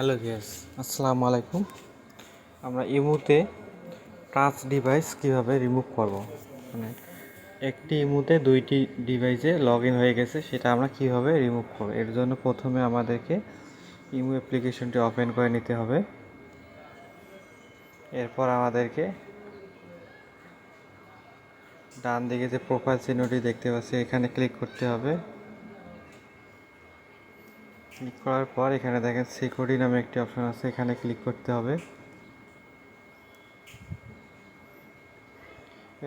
Hello Gias আসসালামু আলাইকুম আমরা ইমুতে টাচ ডিভাইস কীভাবে রিমুভ করব? মানে একটি ইমুতে দুইটি ডিভাইসে লগ ইন হয়ে গেছে, সেটা আমরা কীভাবে রিমুভ করব? এর জন্য প্রথমে আমাদেরকে ইমু অ্যাপ্লিকেশনটি ওপেন করে নিতে হবে। এরপর আমাদেরকে ডান দিকে যে প্রোফাইল চিহ্নটি দেখতে পাচ্ছি, এখানে ক্লিক করতে হবে। ক্লিক করার পর এখানে দেখেন সিকিউরিটি নামে একটি অপশন আছে, এখানে ক্লিক করতে হবে।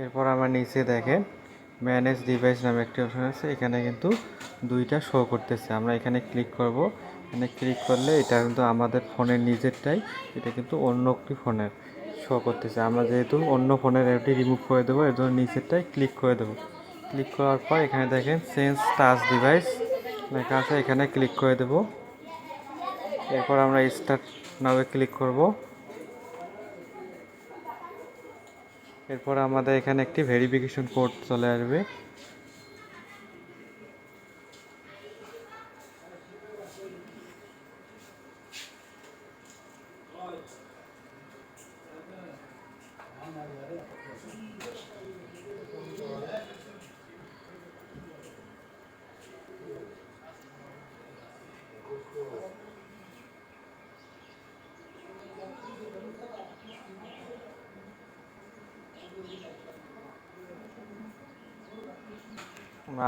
এরপর আমার নিচে দেখেন ম্যানেজ ডিভাইস নামে একটি অপশন আছে, এখানে কিন্তু দুইটা শো করতেছে। আমরা এখানে ক্লিক করব। এখানে ক্লিক করলে এটা কিন্তু আমাদের ফোনের নিজেরটাই, এটা কিন্তু অন্য একটি ফোনের শো করতেছে। আমরা যেহেতু অন্য ফোনের এটি রিমুভ করে দেবো, এর জন্য নিচেরটাই ক্লিক করে দেবো। ক্লিক করার পর এখানে দেখেন চেঞ্জ টাচ ডিভাইস লেখা আছে, এখানে ক্লিক করে দেব। এরপর আমরা স্টার্ট নামে ক্লিক করব। এরপর আমাদের এখানে একটি ভেরিফিকেশন কোড চলে আসবে।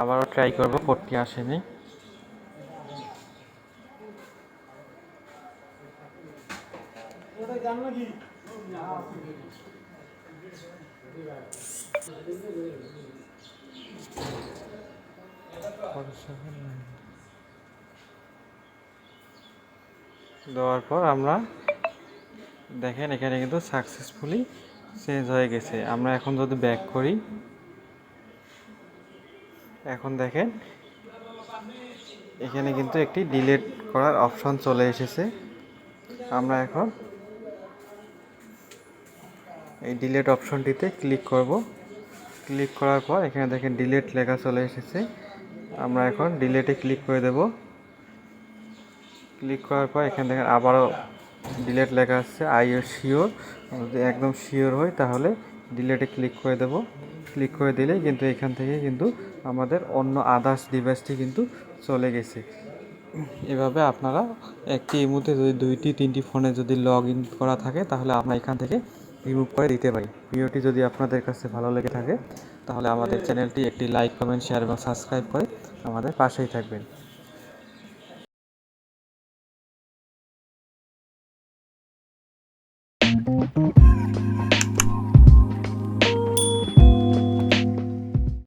আবারও ট্রাই করব কোডটি আসেনি। দেওয়ার পর আমরা দেখেন এখানে কিন্তু সাকসেসফুলি চেঞ্জ হয়ে গেছে। আমরা এখন যদি ব্যাক করি এখন দেখেন, এখানে কিন্তু একটি ডিলেট করার অপশন চলে এসেছে। আমরা এখন এই ডিলেট অপশনটিতে ক্লিক করব। ক্লিক করার পর এখানে দেখেন ডিলেট লেখা চলে এসেছে। আমরা এখন ডিলেটে ক্লিক করে দেব। ক্লিক করার পর এখানে দেখেন আবারও ডিলেট লেখা আসছে আই এর শিওর যদি একদম শিওর হই, তাহলে ডিলেটে ক্লিক করে দেব। ক্লিক করে দিলেই কিন্তু এখান থেকে কিন্তু আমাদের অন্য আদার্স ডিভাইসটি কিন্তু চলে গেছে। এভাবে আপনারা একটি এই মুহূর্তে যদি দুইটি, তিনটি ফোনে যদি লগ ইন করা থাকে, তাহলে আমরা এখান থেকে রিমুভ করে দিতে পারি। ভিডিওটি যদি আপনাদের কাছে ভালো লেগে থাকে, তাহলে আমাদের চ্যানেলটি একটি লাইক কমেন্ট শেয়ার এবং সাবস্ক্রাইব করে আমাদের পাশেই থাকবেন।